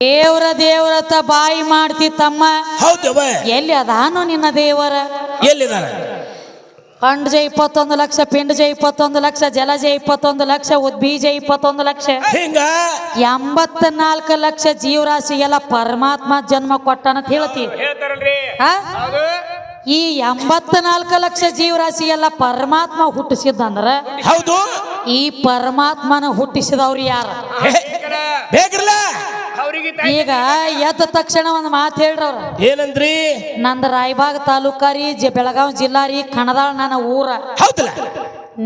ದೇವ್ರ ದೇವ್ರತ ಬಾಯಿ ಮಾಡ್ತಿ ತಮ್ಮ. ಹೌದವ ಎಲ್ಲಿ ಅದಾನು ನಿನ್ನ ದೇವರ? ಎಲ್ಲಿದಾರ ಜೈ ಇಪ್ಪತ್ತೊಂದು ಲಕ್ಷ ಪಿಂಡಜ ಇಪ್ಪತ್ತೊಂದು ಲಕ್ಷ ಜಲ ಜೈ ಇಪ್ಪತ್ತೊಂದು ಲಕ್ಷ ಉದ್ಬೀಜ ಇಪ್ಪತ್ತೊಂದು ಲಕ್ಷ. ಹಿಂಗ? ಎಂಬತ್ನಾಲ್ಕು ಲಕ್ಷ ಜೀವರಾಶಿಗೆಲ್ಲ ಪರಮಾತ್ಮ ಜನ್ಮ ಕೊಟ್ಟನಂತ ಹೇಳ್ತೀವಿ ಹೇಳ್ತಾರಲ್ರಿ. ಆ? ನಾಲ್ಕು ಲಕ್ಷ ಜೀವರಾಶಿ ಲಕ್ಷ ಜೀವರಾಶಿಗೆಲ್ಲ ಪರಮಾತ್ಮ ಹುಟ್ಟಿಸಿದ್ದಂದ್ರ ಹೌದು. ಈ ಪರಮಾತ್ಮನ ಹುಟ್ಟಿಸಿದವ್ರು ಯಾರ? ಈಗ ಎದ್ದ ತಕ್ಷಣ ಒಂದು ಮಾತು ಹೇಳ್ರವ್ರ ಏನಂದ್ರಿ? ನಂದ ರಾಯಬಾಗ್ ತಾಲೂಕ ರೀ ಜ ಬೆಳಗಾವಿ ಜಿಲ್ಲಾ ರೀ ಕಣದಾಳ ನನ್ನ ಊರ. ಹೌದಲ್ಲ?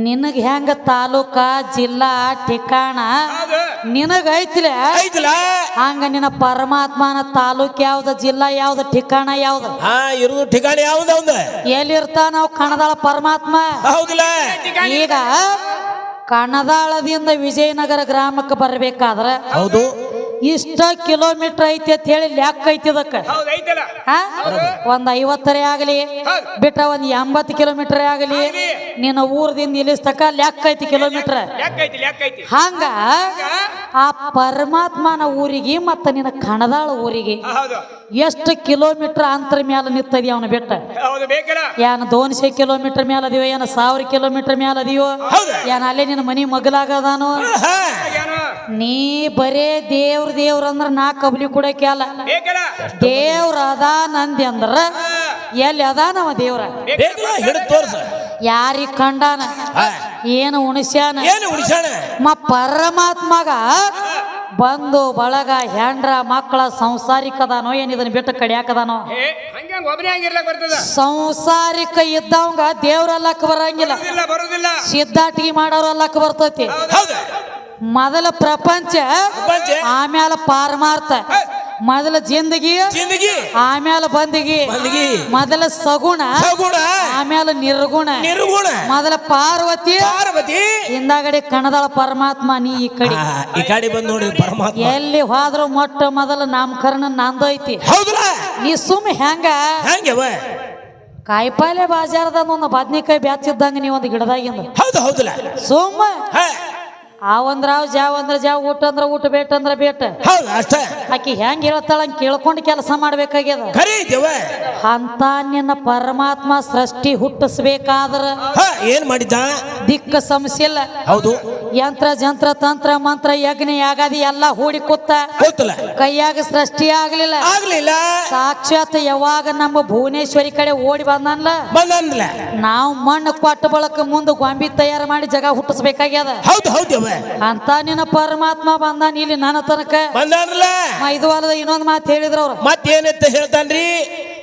ನಿನಗ ಹೆಂಗ ತಾಲೂಕ ಜಿಲ್ಲಾ ಠಿಕಾಣ? ಹೌದು. ನಿನಗ ಐತಿಲ? ಐತಲ್ಲ ಹಂಗ ನಿನ್ನ ಪರಮಾತ್ಮನ ತಾಲೂಕ್ ಯಾವ್ದ ಜಿಲ್ಲಾ ಯಾವ್ದ ಠಿಕಾಣ ಯಾವ್ದ? ಇರುದು ಯಾವುದು ಯಾವ್ದ ಎಲ್ಲಿ ಎಲ್ಲಿರ್ತಾನ ನಾವು ಕಣದಾಳ ಪರಮಾತ್ಮ? ಹೌದಲ್ಲ? ಈಗ ಕಣದಾಳದಿಂದ ವಿಜಯನಗರ ಗ್ರಾಮಕ್ಕೆ ಬರಬೇಕಾದ್ರೆ ಹೌದು. ಇಷ್ಟ ಕಿಲೋಮೀಟರ್ ಐತಿ ಅಂತ ಹೇಳಿ ಲೆಕ್ಕ ಐತಿ ಅದಕ್ಕೆ? ಒಂದ್ ಐವತ್ತರೇ ಆಗಲಿ. ಬಿಟ್ಟ ಒಂದ್ ಎಂಬತ್ತು ಕಿಲೋಮೀಟರ್ ಆಗಲಿ ನಿನ್ನ ಊರದಿಂದ ಇಲ್ಲಿಸ್ತಕ ಲ್ಯಾಕ್ ಐತಿ ಕಿಲೋಮೀಟರ್. ಹಂಗ? ಆ ಪರಮಾತ್ಮನ ಊರಿಗೆ ಮತ್ತ ನಿನ್ನ ಕಣದಾಳ ಊರಿಗೆ ಎಷ್ಟು ಕಿಲೋಮೀಟರ್ ಅಂತರ ಮ್ಯಾಲ ನಿತ್ತದಿ ಅವನ ಬೆಟ್ಟ? ಏನ್ ದೋನ್ಸೆ ಕಿಲೋಮೀಟರ್ ಮ್ಯಾಲ ಅದೀವೋ ಏನ ಸಾವಿರ ಕಿಲೋಮೀಟರ್ ಮ್ಯಾಲ ಅದೀವೋ. ಏನ್ ಅಲ್ಲೇ ನಿನ್ನ ಮನಿ ಮಗಲಾಗದಾನು? ನೀ ಬರೇ ದೇವ್ರ ದೇವ್ರ ಅಂದ್ರ ನಾ ಕಬ್ಲಿ ಕೊಡಕ್ಕೆ ಅಲ್ಲ. ದೇವ್ರ ಅದಾನಂದಿ ಅಂದ್ರ ಎಲ್ಲಿ ಅದಾನವ ದೇವ್ರ? ಯಾರಿಗೆ ಕಂಡಾನ? ಏನು ಉಣಿಸ್ಯಾನ? ಮ ಪರಮಾತ್ಮಗ ಬಂದು ಬಳಗ ಹೆಂಡ್ರ ಮಕ್ಕಳ ಸಂಸಾರಿಕದಾನೋ ಏನ್ ಇದನ್ನ ಬಿಟ್ಟು ಕಡಿಯಾಕದಾನೋ ಸಂಸಾರಿಕ ಇದ್ದವಂಗ ದೇವ್ರಲ್ಲಕ್ಕ ಬರಂಗಿಲ್ಲ. ಬರುದಿಲ್ಲ ಬರುದಿಲ್ಲ. ಸಿದ್ಧಾಟಿಗೆ ಮಾಡೋರಲ್ಲಕ್ಕ ಬರ್ತೈತಿ. ಮೊದಲ ಪ್ರಪಂಚ ಪ್ರಪಂಚ? ಆಮ್ಯಾಲ ಪಾರಮಾರ್ಥ. ಮೊದಲ ಜಿಂದಗಿ ಜಿಂದಗಿ. ಆಮೇಲೆ ಬಂದಿಗಿ. ಬಂದಗಿ. ಮೊದಲ ಸಗುಣ ಸಗುಣ. ಆಮೇಲೆ ನಿರ್ಗುಣ. ನಿರ್ಗುಣ. ಮೊದಲ ಪಾರ್ವತಿ ಪಾರ್ವತಿ. ಹಿಂದಾಗಡೆ ಕಣದಾಳ ಪರಮಾತ್ಮ ನೀ ಈ ಕಡೆ. ಈ ಕಡೆ ಬಂದು ನೋಡಿ ಪರಮಾತ್ಮ. ಎಲ್ಲಿ ಹೋದ್ರು ಮೊಟ್ಟ ಮೊದಲ ನಾಮಕರಣ ನಂದೈತಿ ಹೌದಲ್ಲ ನೀ ಸುಮ್ ಹೆಂಗ? ಹೆಂಗವ ಕಾಯಿಪಲ್ಲೆ ಬಾಜಾರದ ಒಂದು ಬದ್ನಿಕಾಯಿ ಬ್ಯಾಚಿದ್ದಂಗ ನೀ ಒಂದು ಗಿಡದಾಗಿಂದ. ಹೌದು ಹೌದಿಲ್ಲ ಸುಮ್ಮ. ಆ ಒಂದ್ರಾವ್ ಜಾವ್ ಅಂದ್ರ ಜಾವ್ ಊಟ ಅಂದ್ರ ಊಟ ಬೇಟ ಅಂದ್ರ ಬೇಟ. ಹೌದು ಅಷ್ಟ. ಆಕಿ ಹೆಂಗ್ ಹೇಳ್ತಾಳ ಹಂಗ್ ಕೇಳ್ಕೊಂಡು ಕೆಲಸ ಮಾಡ್ಬೇಕಾಗ್ಯದ. ಖರೀ ಅಂತ ನಿನ್ನ ಪರಮಾತ್ಮ ಸೃಷ್ಟಿ ಹುಟ್ಟಿಸ್ಬೇಕಾದ್ರ ಹಾ ಏನ್ ಮಾಡಿದ್ದ? ದಿಕ್ಕ ಸಮಸ್ಯೆ ಇಲ್ಲ. ಹೌದು. ಯಂತ್ರ ಜಂತ್ರ ತಂತ್ರ ಮಂತ್ರ ಯಜ್ಞ ಯಾಗಾದಿ ಎಲ್ಲ ಹೂಡಿ ಕೂತ ಗೊತ್ತಲ್ಲ ಕೈಯಾಗ ಸೃಷ್ಟಿ ಆಗ್ಲಿಲ್ಲ. ಆಗ್ಲಿಲ್ಲ. ಸಾಕ್ಷಾತ್ ಯಾವಾಗ ನಮ್ಮ ಭುವನೇಶ್ವರಿ ಕಡೆ ಓಡಿ ಬಂದನ್ಲ ಬಂದನ್ಲ ನಾವು ಮಣ್ಣು ಕೊಟ್ಟ ಬಳಕ ಮುಂದೆ ಗೊಂಬಿ ತಯಾರು ಮಾಡಿ ಜಗ ಹುಟ್ಟಿಸ್ಬೇಕಾಗ್ಯದ. ಹೌದು ಹೌದು ಅಂತ ನಿನ್ನ ಪರಮಾತ್ಮ ಬಂದಾನ ಇಲ್ಲಿ ನನ್ನ ತನಕ. ಬಂದನ್ಲ ಇದು ಅಲ್ಲದ ಇನ್ನೊಂದು ಮಾತು ಹೇಳಿದ್ರ ಅವ್ರು. ಮತ್ತೇನಂತ ಹೇಳ್ತಾನ್ರಿ?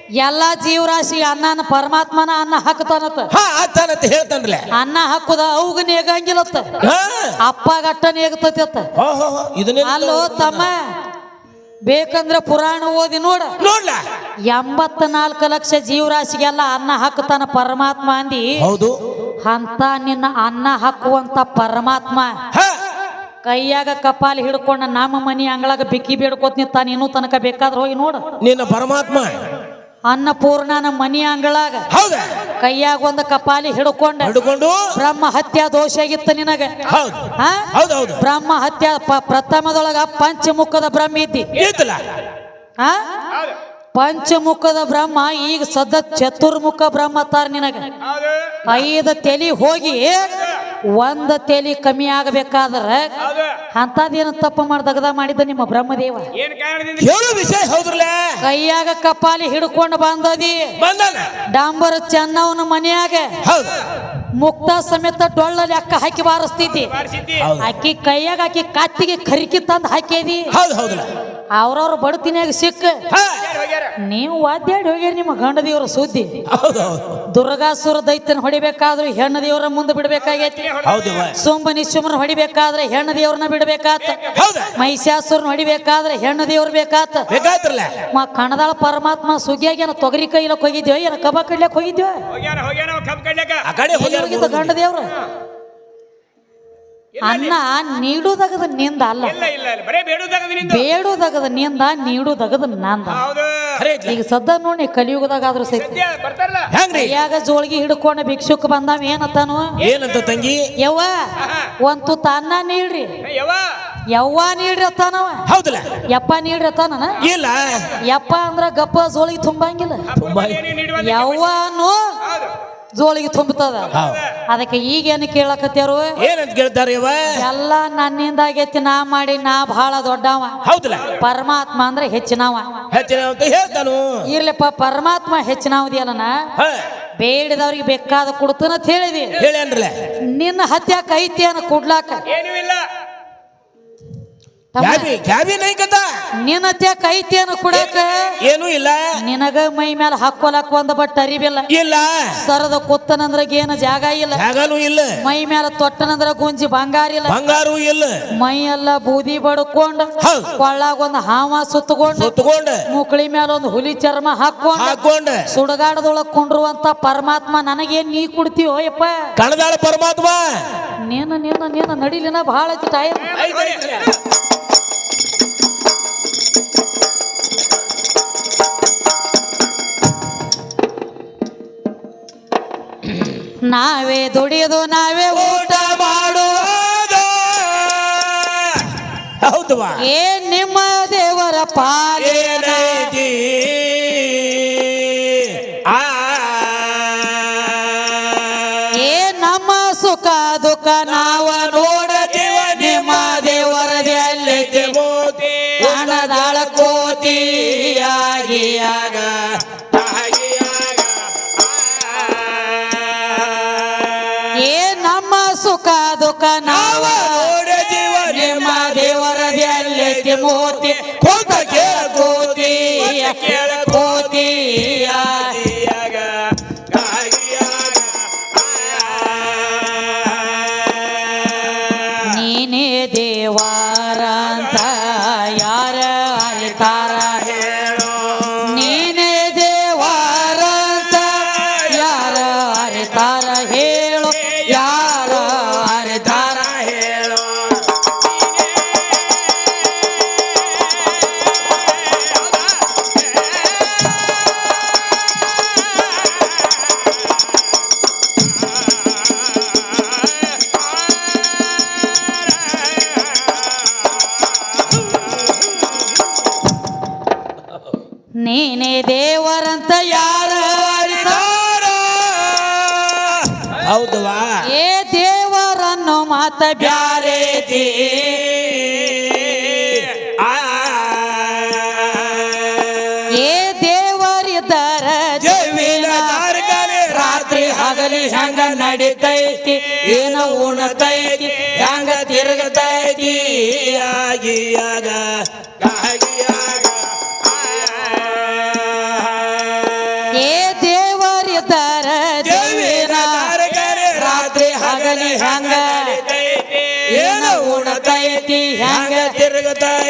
ಎಲ್ಲಾ ಜೀವರಾಶಿ ಅನ್ನನ ಪರಮಾತ್ಮನ ಅನ್ನ ಹಾಕ್ತಾನತ್ತ ಹಾ ಆತಾನಂತ ಹೇಳ್ತಾನ್ಲ ಅನ್ನ ಹಾಕುದ ಅವ್ಗ ನೇಗಂಗಿಲ್ಲತ್ತ ಅಪ್ಪಗಟ್ಟ ಅಪ್ಪ ಗಟ್ಟ ನೇಗತತಿ ಅತ್ತ. ಹೋ, ಹೋ, ಹೋ. ಇದನ್ನೇ ಅಲ್ಲೋ ತಮ್ಮ ಬೇಕಂದ್ರೆ ಪುರಾಣ ಓದಿ ನೋಡ. ನೋಡ್ಲ? ಎಂಬತ್ನಾಲ್ಕು ಲಕ್ಷ ಜೀವರಾಶಿಗೆಲ್ಲ ಅನ್ನ ಹಾಕ್ತಾನ ಪರಮಾತ್ಮ ಅಂದಿ. ಹೌದು. ಅಂತ ನಿನ್ನ ಅನ್ನ ಹಾಕುವಂತ ಪರಮಾತ್ಮ. ಕೈಯಾಗ ಕಪಾಲಿ ಹಿಡ್ಕೊಂಡ ನಮ್ಮ ಮನಿ ಅಂಗಳಾಗ ಬಿಕ್ಕಿ ಬೇಡ್ಕೋತ ನಿಂತ ನೀನು ತನಕ ಬೇಕಾದ್ರೆ ಹೋಗಿ ನೋಡು. ನಿನ್ನ ಪರಮಾತ್ಮ. ಅನ್ನಪೂರ್ಣನ ಮನಿ ಅಂಗಳಾಗ ಹೌದ. ಕೈಯಾಗ ಒಂದು ಕಪಾಲಿ ಹಿಡ್ಕೊಂಡ ಹಿಡ್ಕೊಂಡು. ಬ್ರಹ್ಮ ಹತ್ಯಾ ದೋಷ ಆಗಿತ್ತು ನಿನಗ. ಹೌದು. ಹಾ? ಹೌದು ಹೌದು. ಬ್ರಹ್ಮ ಹತ್ಯಾ ಪ- ಪ್ರಥಮದೊಳಗ ಪಂಚಮುಖದ ಬ್ರಹ್ಮ ಇದ್ದಿ. ಇತ್ತಲ್ಲ ಹಾ? ಪಂಚಮುಖದ ಬ್ರಹ್ಮ ಈಗ ಸದ್ದ ಚತುರ್ಮುಖ ಬ್ರಹ್ಮ ತಾರ ನಿನಗ. ಹೌದು. ಐದು ತೆಲಿ ಹೋಗಿ ಒಂದ ತೇಲಿ ಕಮ್ಮಿ ಆಗಬೇಕಾದ್ರೆ ಹೌದು. ಅಂತದೇನು ತಪ್ಪು ಮಾಡ್ದಗದ ಮಾಡಿದ ನಿಮ್ಮ ಬ್ರಹ್ಮದೇವ? ಹೇಳು ವಿಷಯ ಹೌದ್ರಲ್ಲ? ಕೈಯಾಗ ಕಪಾಲಿ ಹಿಡ್ಕೊಂಡು ಬಂದದಿ. ಬಂದಾನ? ಡಾಂಬರ್ ಚೆನ್ನವನ ಮನೆಯಾಗ. ಹೌದು. ಮುಕ್ತ ಸಮೇತ ಡೊಳ್ಳಲ್ಲಿ ಅಕ್ಕ ಹಾಕಿ ಬಾರಿಸ್ತಿದ್ದಿ. ಅಕ್ಕಿ ಕೈಯಾಗ ಆಕಿ ಕತ್ತಿಗೆ ಕರಿಕಿ ತಂದು ಹಾಕಿದಿ. ಅವ್ರವ್ರ ಬಡತಿನಾಗ ಸಿಕ್ಕ. ನೀವು ವಾದ್ಯಾಡಿ ಹೋಗ್ಯಾರ ನಿಮ್ಮ ಗಂಡ ದೇವರ ಸುದ್ದಿ ದುರ್ಗಾಸುರ ದೈತ್ಯನ ಹೊಡಿಬೇಕಾದ್ರೂ ಹೆಣ್ಣ ದೇವ್ರ ಮುಂದೆ ಬಿಡ್ಬೇಕಾಗೈತಿ. ಸುಂಬನಿ ಸೋಂಬ ನಿಶ್ಚುಮನ ಹೊಡಿಬೇಕಾದ್ರೆ ಹೆಣ್ಣ ದೇವ್ರನ್ನ ಬಿಡ್ಬೇಕಾತ. ಹೌದ. ಮಹಿಷಾಸುರನ ಹೊಡಿಬೇಕಾದ್ರೆ ಹೆಣ್ಣ ದೇವ್ರ ಬೇಕಾತ. ಮಾ ಮ ಕಣದಾಳ ಪರಮಾತ್ಮ ಸುಗ್ಗಿಯಾಗ ತೊಗರಿ ಕೈಲಕ್ ಹೋಗಿದ್ಯೋ ಏನ ಕಬ ಕಡ್ಲಕ್ ಹೋಗಿದ್ಯೋ ಗಂಡ ಹೋಗ್ಯಾನ ಅನ್ನ ನೀಡುದಗದ ನಿಂದ ಅಲ್ಲ. ಇಲ್ಲ ಇಲ್ಲ ಇಲ್ಲ ಬರೇ ಬೇಡುದಾಗ ನಿಂದು. ಬೇಡುದಗದ ನಿಂದ ನೀಡುದಗದ ನಂದ. ಹೌದು. ಈಗ ಸದ್ದ ನೋಡಿ ಕಲಿಯುಗದಾಗ ಆದ್ರೂ ಸಹಿತ. ಯಾಗ ಜೋಳಿಗೆ ಹೆಂಗ್ರಿ? ಕೈಯಾಗ ಜೋಳ್ಗಿ ಹಿಡ್ಕೊಂಡು ಭಿಕ್ಷುಕ್ ಬಂದಾವ ಏನತ್ತಾನು ಏನಂತ ತಂಗಿ? ಯವ್ವ ಒಂದ್ ತುತ್ತ ಅನ್ನ ನೀಡ್ರಿ. ಯವ್ವ. ನೀಡ್ರಿ ಅತ್ತಾನವ ಹೌದಲ್ಲ. ಯಪ್ಪ ನೀಡ್ರತ್ತಾನ ಇಲ್ಲ. ಯಪ್ಪ ಅಂದ್ರ ಗಪ್ಪ ಜೋಳಿಗೆ ತುಂಬಂಗಿಲ್ಲ. ಯವ್ವನು ಹೌದು. ಜೋಳಿಗೆ ತುಂಬುತ್ತದ ಅದಕ್ಕೆ ಈಗೇನು ಕೇಳಕತ್ಯಾರು? ಏನಂತ ಕೇಳ್ತಾರೆ ಇವ? ಎಲ್ಲ ನನ್ನಿಂದ ಆಗೈತಿ ನಾ ಮಾಡಿ ನಾ ಬಹಳ ದೊಡ್ಡವ. ಹೌದಲ್ಲ. ಪರಮಾತ್ಮ ಅಂದ್ರೆ ಹೆಚ್ಚಿನವ. ಹೆಚ್ಚಿನ ಅಂತ ಹೇಳ್ತಾನು. ಇರ್ಲಿಪ್ಪ ಪರಮಾತ್ಮ ಹೆಚ್ಚಿನವದಿಯಲ್ಲನ? ಬೇಡಿದವ್ರಿಗೆ ಬೇಕಾದ ಕೊಡ್ತಾನ ಅಂತ ಹೇಳಿದಿ. ಹೇಳೇನ್ರಲ್ಲ ನಿನ್ನ ಹತ್ಯಾಕ ಐತಿ ಅನ್ನ ಕೊಡ್ಲಾಕ. ಏನೂ ಇಲ್ಲ. ನೈಕತ ಹತ್ಯಾಕ ಐತಿ ಅನ್ನ ಏನೂ ಇಲ್ಲ. ನಿನಗ ಮೈ ಮೇಲೆ ಹಾಕೋಲಕ್ ಒಂದ್ ಬಟ್ ಅರಿವಿಲ್ಲ. ಇಲ್ಲ. ಸರದ ಕೊತ್ತನಂದ್ರ ಏನು ಜಾಗ ಇಲ್ಲ. ಜಾಗನೂ ಇಲ್ಲ. ಮೈ ಮೇಲೆ ತೊಟ್ಟನಂದ್ರ ಗುಂಜಿ ಬಂಗಾರ ಇಲ್ಲ. ಬಂಗಾರು ಇಲ್ಲ. ಮೈ ಎಲ್ಲ ಬೂದಿ ಬಡ್ಕೊಂಡು. ಕೊಳ್ಳಾಗ ಒಂದ್ ಹಾವ ಸುತ್ತಕೊಂಡು ಸುತ್ತಕೊಂಡ ಮುಕ್ಳಿ ಮೇಲೆ ಒಂದು ಹುಲಿ ಚರ್ಮ ಹಾಕೊಂಡು ಹಾಕೊಂಡ ಸುಡಗಾಡದೊಳಗ್ ಕುಂಡ್ರುವಂತ ಪರಮಾತ್ಮ ನನಗೇನ್ ನೀ ಕೊಡ್ತೀವೋ ಯಪ್ಪ? ಕಣದಾಳ ಪರಮಾತ್ಮ. ನೀನು ನೀನು ನೀನು ನಡಿಲಿನ ಬಹಳ ಟೈಮ್ ನಾವೇ ದುಡಿಯೋದು ನಾವೇ ಊಟ ಮಾಡುವುದು. ಹೌದು ಏ ನಿಮ್ಮ ದೇವರ ಪಾಲೇನೈತಿ ಆ. ಏ ನಮ್ಮ ಸುಖ ದುಃಖ ನಾವ ನೋಡದೇವ ನಿಮ್ಮ ದೇವರ ಅಲ್ಲೈತಿ ಮೋತಿ ಹಣದಾಳ ಕೋತಿಯಾಗಿ ದುಃಖ ನೋಡ ಜೀವ ನಿಮ್ಮ ದೇವರ ಅಲ್ಲೈತಿ ಮೋತಿ. ನೀನೇ ದೇವರಂತ ಯಾರು ಹೌದವಾ? ಏ ದೇವರನ್ನು ಮಾತ ಬ್ಯಾರೆ ಆ. ಏ ದೇವರಿದ್ದರ ರಾತ್ರಿ ಹಗಲಿ ಹೆಂಗ ನಡಿತೈತಿ? ಏನ ಉಣತೈತಿ? ಹೆಂಗ ತಿರುಗತೈತಿ? ಆಗಿಯಾಗ ಆಗಿಯಾಗ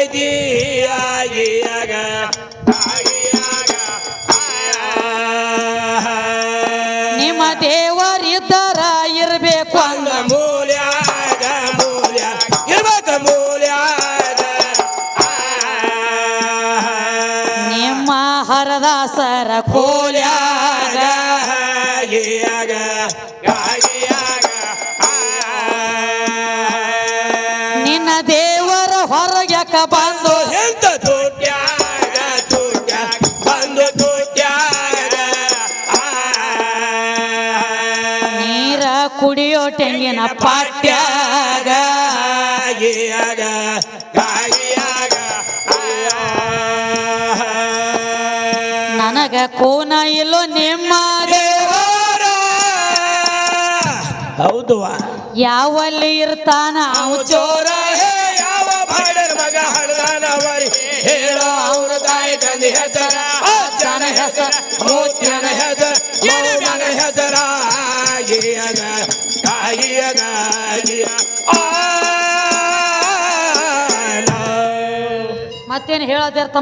ಆಗಿಯಾಗ ನಿಮ್ಮ ದೇವರಿದ್ದರ ಇರಬೇಕು ಅಂದ ಮೂಲ್ಯಾಗ ಮೂಲ್ಯ ಇರ್ಬೇಕ ಮೂಲ್ಯಾಗ ನಿಮ್ಮ ಹರದಾಸರ ಕೋಲ್ಯಾಗ ಆಗಿಯಾಗ ಆಗಿಯಾಗ ಬಂದು ಎಂತ ತುಟ್ಯಾಗ ತುಟ್ಯಾಗ ಬಂದು ತುಟ್ಯಾಗ ನೀರ ಕುಡಿಯೋ ತೆಂಗಿನ ಪಾಟ್ಯಾಗ. ನನಗ ಕೋನ ಇಲ್ಲೋ ನಿಮ್ಮ ಹೌದು ಯಾವಲ್ಲಿ ಇರ್ತಾನ ಅವ ಚೋರ ಹೆಸರ ಮೂತ್ಯನ ಹೆಸರ ಮಗನ ಹೆಸರ ಆಗಿಯಾಗ ಆಗಿಯಾಗ ಆಗಿಯ ಆ ಮತ್ತೇನು ಹೇಳೋದಿರ್ತಮ್ಮ